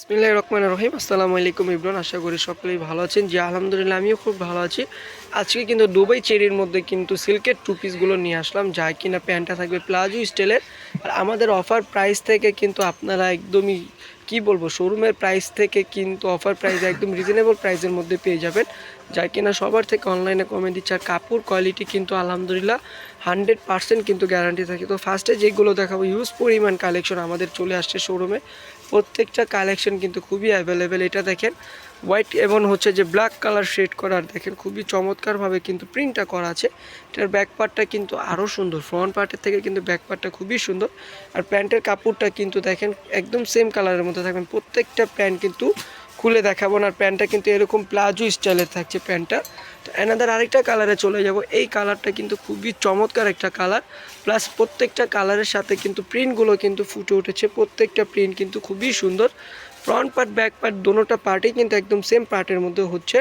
বিসমিল্লাহ রহমান রহিম। আসসালামু আলাইকুম ইবরান, আশা করি সকলেই ভালো আছেন। জি, আলহামদুলিল্লাহ, আমিও খুব ভালো আছি। আজকে কিন্তু দুবাই চেরির মধ্যে কিন্তু সিল্কের টু পিসগুলো নিয়ে আসলাম, যা কিনা প্যান্টটা থাকবে প্লাজো স্টাইলের। আর আমাদের অফার প্রাইস থেকে কিন্তু আপনারা একদমই, কি বলব শোরুমের প্রাইস থেকে কিন্তু অফার প্রাইস একদম রিজনেবল প্রাইসের মধ্যে পেয়ে যাবেন। যা কিনা সবার থেকে অনলাইনে কমে দিচ্ছে। আর কাপড় কোয়ালিটি কিন্তু আলহামদুলিল্লাহ হান্ড্রেড পার্সেন্ট কিন্তু গ্যারান্টি থাকে। তো ফার্স্টে যেগুলো দেখাবো ইউজ পরিমাণ কালেকশন আমাদের চলে আসছে শোরুমে প্রত্যেকটা কালেকশন কিন্তু খুবই অ্যাভেলেবেল এটা দেখেন হোয়াইট এবং হচ্ছে যে ব্ল্যাক কালার শেড করার দেখেন খুবই চমৎকারভাবে কিন্তু প্রিন্টটা করা আছে। এটার ব্যাক পার্টটা কিন্তু আরও সুন্দর ফ্রন্ট পার্টের থেকে কিন্তু ব্যাক পার্টটা খুবই সুন্দর। আর প্যান্টের কাপড়টা কিন্তু দেখেন একদম সেম কালারের মধ্যে থাকবেন প্রত্যেকটা প্যান্ট কিন্তু খুলে দেখাবো না প্যান্টটা কিন্তু এরকম প্লাজো স্টাইলের থাকছে প্যান্টটা। তো এনাদের আরেকটা কালারে চলে যাব। এই কালারটা কিন্তু খুবই চমৎকার একটা কালার প্লাস প্রত্যেকটা কালারের সাথে কিন্তু প্রিন্টগুলো কিন্তু ফুটে উঠেছে। প্রত্যেকটা প্রিন্ট কিন্তু খুবই সুন্দর। ফ্রন্ট পার্ট ব্যাক পার্ট দোনোটা পার্টই কিন্তু একদম সেম পার্টের মধ্যে হচ্ছে।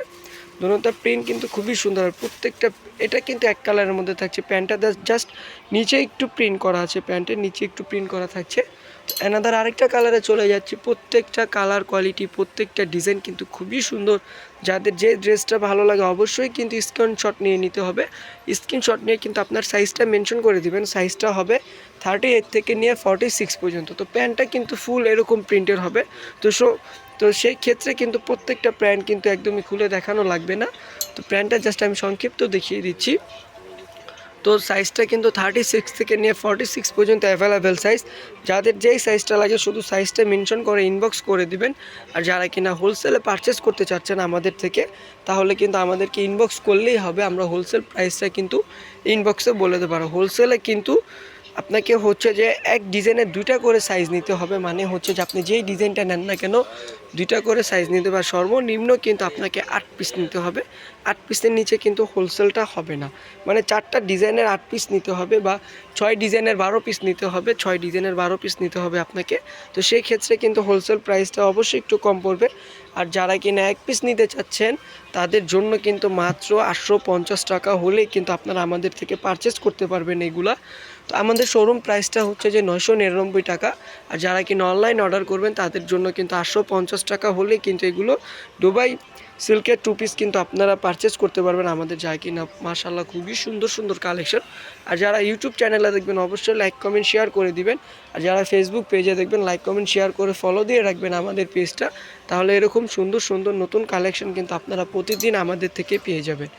দোনোটা প্রিন্ট কিন্তু খুবই সুন্দর। আর প্রত্যেকটা, এটা কিন্তু এক কালারের মধ্যে থাকছে। প্যান্টটা জাস্ট নিচে একটু প্রিন্ট করা আছে। প্যান্টের নিচে একটু প্রিন্ট করা থাকছে। এনাদার আরেকটা কালারে চলে যাচ্ছি। প্রত্যেকটা কালার কোয়ালিটি প্রত্যেকটা ডিজাইন কিন্তু খুবই সুন্দর। যাদের যে ড্রেসটা ভালো লাগে অবশ্যই কিন্তু স্ক্রিনশট নিয়ে নিতে হবে। স্ক্রিনশট নিয়ে কিন্তু আপনার সাইজটা মেনশন করে দিবেন। সাইজটা হবে থার্টি এইট থেকে নিয়ে ফর্টি সিক্স পর্যন্ত। তো প্যান্টটা কিন্তু ফুল এরকম প্রিন্টের হবে। তো সো, তো সেই ক্ষেত্রে কিন্তু প্রত্যেকটা প্যান্ট কিন্তু একদমই খুলে দেখানো লাগবে না। তো প্যান্টটা জাস্ট আমি সংক্ষিপ্ত দেখিয়ে দিচ্ছি। তো সাইজটা কিন্তু থার্টি সিক্স থেকে নিয়ে ফর্টি সিক্স পর্যন্ত অ্যাভেলেবেল সাইজ যাদের যেই সাইজটা লাগে শুধু সাইজটা মেনশন করে ইনবক্স করে দিবেন। আর যারা কিনা হোলসেলে পারচেস করতে চাচ্ছেন আমাদের থেকে, তাহলে কিন্তু আমাদেরকে ইনবক্স করলেই হবে। আমরা হোলসেল প্রাইসটা কিন্তু ইনবক্সে বলে দেবো। আর হোলসেলে কিন্তু আপনাকে হচ্ছে যে এক ডিজাইনের দুইটা করে সাইজ নিতে হবে। মানে হচ্ছে যে আপনি যেই ডিজাইনটা নেন না কেন, দুইটা করে সাইজ নিতে হবে। সর্বনিম্ন কিন্তু আপনাকে আট পিস নিতে হবে। আট পিসের নিচে কিন্তু হোলসেলটা হবে না। মানে চারটা ডিজাইনের আট পিস নিতে হবে বা ছয় ডিজাইনের বারো পিস নিতে হবে, ছয় ডিজাইনের বারো পিস নিতে হবে আপনাকে। তো সেই ক্ষেত্রে কিন্তু হোলসেল প্রাইসটা অবশ্যই একটু কম পড়বে। আর যারা কিনা এক পিস নিতে চাচ্ছেন, তাদের জন্য কিন্তু মাত্র আটশো পঞ্চাশ টাকা হলেই কিন্তু আপনারা আমাদের থেকে পারচেস করতে পারবেন এগুলা। তো আমাদের শোরুম প্রাইসটা হচ্ছে যে নয়শো নিরানব্বই টাকা। আর যারা কিনা অনলাইন অর্ডার করবেন, তাদের জন্য কিন্তু আটশো পঞ্চাশ টাকা হলেই কিন্তু এগুলো দুবাই সিল্কের টু পিস কিন্তু আপনারা পারচেস করতে পারবেন। আমাদের যায় কিনা মাশাল্লাহ খুবই সুন্দর সুন্দর কালেকশন আর যারা ইউটিউব চ্যানেলে দেখবেন, অবশ্যই লাইক কমেন্ট শেয়ার করে দিবেন। আর যারা ফেসবুক পেজে দেখবেন লাইক কমেন্ট শেয়ার করে ফলো দিয়ে রাখবেন আমাদের পেজটা তাহলে এরকম সুন্দর সুন্দর নতুন কালেকশন কিন্তু আপনারা প্রতিদিন আমাদের থেকে পেয়ে যাবেন।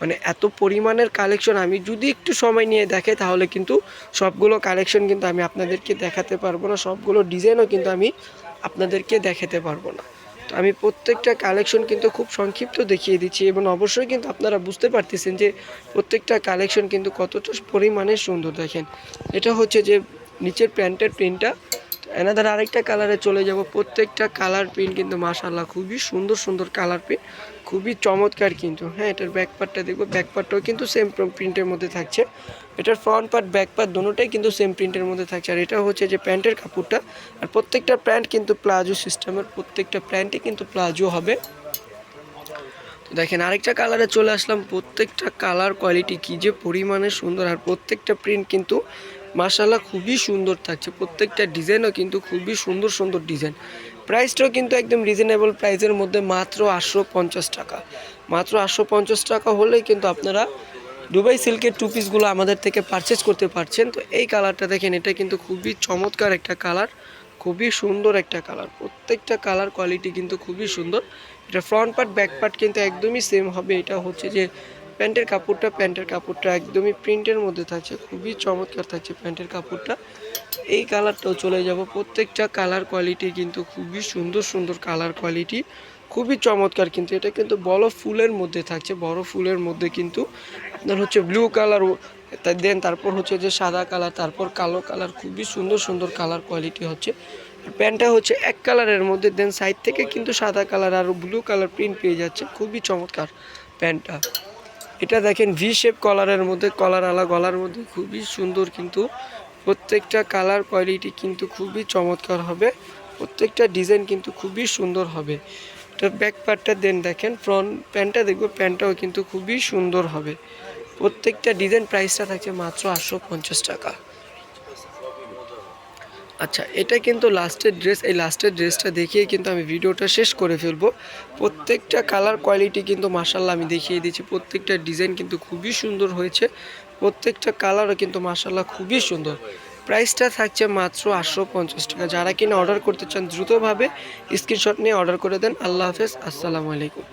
মানে এত পরিমাণের কালেকশন আমি যদি একটু সময় নিয়ে দেখে তাহলে কিন্তু সবগুলো কালেকশন কিন্তু আমি আপনাদেরকে দেখাতে পারব না, সবগুলো ডিজাইনও কিন্তু আমি আপনাদেরকে দেখাতে পারব না। আমি প্রত্যেকটা কালেকশন কিন্তু খুব সংক্ষিপ্ত দেখিয়ে দিচ্ছি এবং অবশ্যই কিন্তু আপনারা বুঝতে পারতেছেন যে প্রত্যেকটা কালেকশন কিন্তু কতটা পরিমাণে সুন্দর দেখেন। এটা হচ্ছে যে নিচের প্যান্টের প্রিন্টটা এনাদের আরেকটা কালারে চলে যাব। প্রত্যেকটা কালার প্রিন্ট কিন্তু মাশাল্লাহ খুবই সুন্দর সুন্দর কালার প্রিন্ট খুবই চমৎকার কিন্তু। হ্যাঁ এটার ব্যাক পার্টটা দেখব। ব্যাক পার্টটাও কিন্তু সেম প্রিন্টের মধ্যে থাকছে। এটার ফ্রন্ট পার্ট ব্যাক পার্ট দুটোটাই কিন্তু সেম প্রিন্টের মধ্যে থাকছে। আর এটা হচ্ছে যে প্যান্টের কাপড়টা। আর প্রত্যেকটা প্যান্ট কিন্তু প্লাজো সিস্টেমের প্রত্যেকটা প্যান্টই কিন্তু প্লাজো হবে। দেখেন, আরেকটা কালারে চলে আসলাম। প্রত্যেকটা কালার কোয়ালিটি কী যে পরিমাণে সুন্দর। আর প্রত্যেকটা প্রিন্ট কিন্তু মাসাল্লাহ খুবই সুন্দর থাকছে। প্রত্যেকটা ডিজাইনও কিন্তু খুবই সুন্দর সুন্দর ডিজাইন। প্রাইসটাও কিন্তু একদম রিজনেবল প্রাইসের মধ্যে মাত্র আটশো পঞ্চাশ টাকা। মাত্র আটশো পঞ্চাশ টাকা হলেই কিন্তু আপনারা দুবাই সিল্কের টু পিসগুলো আমাদের থেকে পারচেস করতে পারছেন। তো এই কালারটা দেখেন, এটা কিন্তু খুবই চমৎকার একটা কালার খুবই সুন্দর একটা কালার প্রত্যেকটা কালার কোয়ালিটি কিন্তু খুবই সুন্দর। এটা ফ্রন্ট পার্ট ব্যাক পার্ট কিন্তু একদমই সেম হবে। এটা হচ্ছে যে প্যান্টের কাপড়টা প্যান্টের কাপড়টা একদমই প্রিন্টের মধ্যে থাকছে, খুবই চমৎকার থাকছে প্যান্টের কাপড়টা। এই কালারটাও চলে যাব, প্রত্যেকটা কালার কোয়ালিটি কিন্তু খুবই সুন্দর সুন্দর কালার কোয়ালিটি, খুবই চমৎকার কিন্তু, এটা কিন্তু বড় ফুলের মধ্যে থাকছে, বড় ফুলের মধ্যে কিন্তু আপনার হচ্ছে ব্লু কালার দেন তারপর হচ্ছে যে সাদা কালার তারপর কালো কালার খুবই সুন্দর সুন্দর কালার কোয়ালিটি হচ্ছে। প্যান্টটা হচ্ছে এক কালারের মধ্যে, দেন সাইড থেকে কিন্তু সাদা কালার আর ব্লু কালার প্রিন্ট পেয়ে যাচ্ছে, খুবই চমৎকার প্যান্টটা। এটা দেখেন ভি শেপ কলারের মধ্যে কলার আলা গলার মধ্যে খুবই সুন্দর কিন্তু প্রত্যেকটা কালার কোয়ালিটি কিন্তু খুবই চমৎকার হবে। প্রত্যেকটা ডিজাইন কিন্তু খুবই সুন্দর হবে। এটার ব্যাক পার্টটা দেন দেখেন ফ্রন্ট প্যান্টটা দেখব প্যান্টটাও কিন্তু খুবই সুন্দর হবে। প্রত্যেকটা ডিজাইন প্রাইসটা থাকছে মাত্র আটশো পঞ্চাশ টাকা। আচ্ছা এটা কিন্তু লাস্টের ড্রেস, এই লাস্টের ড্রেসটা দেখিয়ে কিন্তু আমি ভিডিওটা শেষ করে ফেলব। প্রত্যেকটা কালার কোয়ালিটি কিন্তু মাসাল্লাহ আমি দেখিয়ে দিচ্ছি প্রত্যেকটা ডিজাইন কিন্তু খুবই সুন্দর হয়েছে। প্রত্যেকটা কালারও কিন্তু মাসাল্লাহ খুবই সুন্দর। প্রাইসটা থাকছে মাত্র আটশো পঞ্চাশ টাকা। যারা কিনা অর্ডার করতে চান, দ্রুতভাবে স্ক্রিনশট নিয়ে অর্ডার করে দেন। আল্লাহ হাফেজ। আসসালামু আলাইকুম।